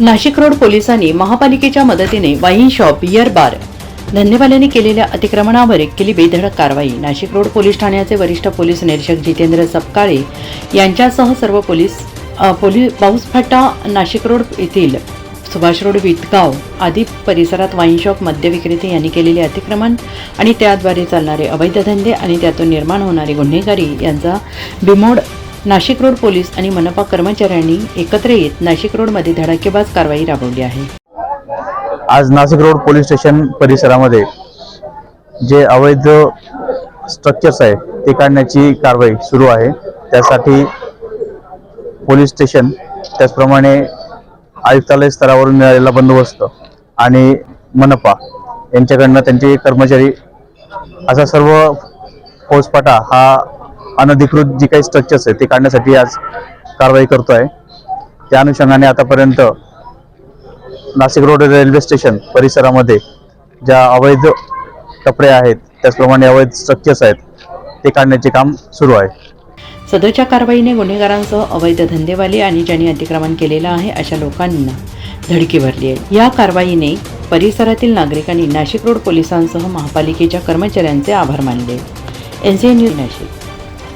Nashik road पोलिसांनी महापालिकेच्या मदतीने वाईन शॉप बियर बार धंदेवाल्यांनी केलेल्या अतिक्रमणावर केली बेधडक कारवाई. नाशिक रोड पोलीस ठाण्याचे वरिष्ठ पोलीस निरीक्षक जितेंद्र सपकाळे यांच्यासह सर्व पोलीस पोलीस पाऊसफाटा नाशिक रोड येथील सुभाष रोड वितगाव आदी परिसरात वाईन शॉप मद्य विक्रेते यांनी केलेले अतिक्रमण आणि त्याद्वारे चालणारे अवैध धंदे आणि त्यातून निर्माण होणारी गुन्हेगारी यांचा बिमोड नाशिक रोड पोलीस आणि मनपा कर्मचाऱ्यांनी एकत्र येत नाशिक रोडमध्ये धडाकेबाज कारवाई राबवली आहे. आज नाशिक रोड पोलीस स्टेशन परिसरामध्ये जे अवैध स्ट्रक्चर्स आहे ते काढण्याची कारवाई सुरू आहे. त्यासाठी पोलीस स्टेशन त्याचप्रमाणे आयुक्तालय स्तरावरून मिळालेला बंदोबस्त आणि मनपा यांच्याकडनं त्यांचे कर्मचारी असा सर्व फौजपाटा हा अनधिकृत जी काही स्ट्रक्चर्स आहेत ते काढण्यासाठी आज कारवाई करतो आहे त्या अनुषंगाने आतापर्यंत नाशिक रोड रेल्वे स्टेशन परिसरामध्ये ज्या अवैध कपडे आहेत त्याचप्रमाणे अवैध स्ट्रक्चर्स आहेत ते काढण्याचे काम सुरू आहे. सदोच्या कारवाईने गुन्हेगारांसह अवैध धंदेवाले आणि ज्यांनी अतिक्रमण केलेलं आहे अशा लोकांना धडकी भरली आहे. या कारवाईने परिसरातील नागरिकांनी नाशिक रोड पोलिसांसह महापालिकेच्या कर्मचाऱ्यांचे आभार मानले. N C N news Nashik.